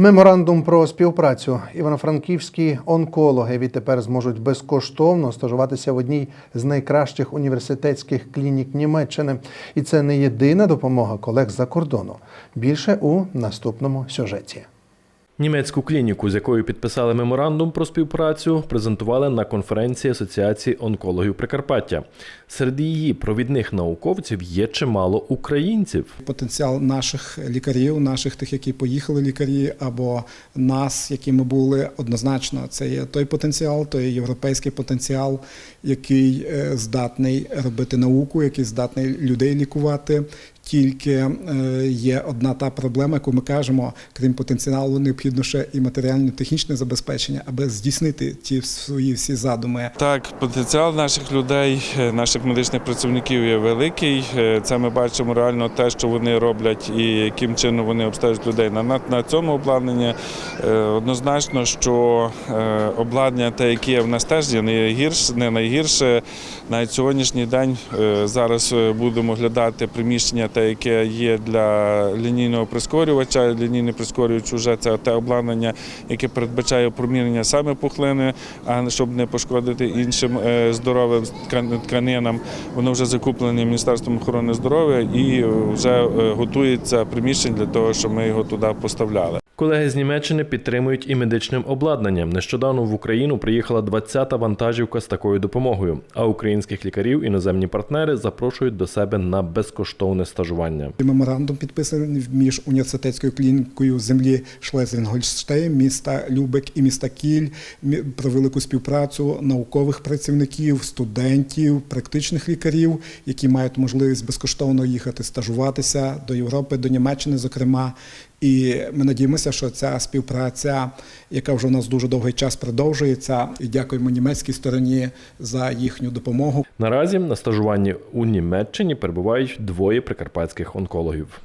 Меморандум про співпрацю. Івано-франківські онкологи відтепер зможуть безкоштовно стажуватися в одній з найкращих університетських клінік Німеччини. І це не єдина допомога колег з-за кордону. Більше у наступному сюжеті. Німецьку клініку, з якою підписали меморандум про співпрацю, презентували на конференції Асоціації онкологів Прикарпаття. Серед її провідних науковців є чимало українців. потенціал наших лікарів, наших тих, які поїхали лікарі, або нас, які ми були однозначно. Це є той потенціал, той європейський потенціал, який е, здатний робити науку, який здатний людей лікувати. Тільки е, є одна та проблема, яку ми кажемо, крім потенціалу, необхідно ще і матеріально-технічне забезпечення, аби здійснити ті свої всі задуми. Так, потенціал наших людей, е, наших медичних працівників є великий. Е, Це ми бачимо реально те, що вони роблять і яким чином вони обстежують людей. На, на, цьому обладнанні однозначно, що обладнання, те, яке є в нас теж є не гірше, не найгірше. Навіть сьогоднішній день зараз будемо глядати приміщення, те, яке є для лінійного прискорювача. Лінійний прискорювач вже це те обладнання, яке передбачає промірення саме пухлини, а щоб не пошкодити іншим е, здоровим ткан- тканинам. Воно вже закуплене Міністерством охорони здоров'я і вже е, готується приміщення для того, щоб ми його туди поставляли. Колеги з Німеччини підтримують і медичним обладнанням. Нещодавно в Україну приїхала 20-та вантажівка з такою допомогою. А українських лікарів іноземні партнери запрошують до себе на безкоштовне стажування. Меморандум підписаний між університетською клінікою землі Шлезвін-Гольштейн, міста Любек і міста Кіль про велику співпрацю наукових працівників, студентів, практичних лікарів, які мають можливість безкоштовно їхати стажуватися до Європи, до Німеччини, зокрема. І ми надіємося, що ця співпраця, яка вже у нас дуже довгий час продовжується, і дякуємо німецькій стороні за їхню допомогу. Наразі на стажуванні у Німеччині перебувають двоє прикарпатських онкологів.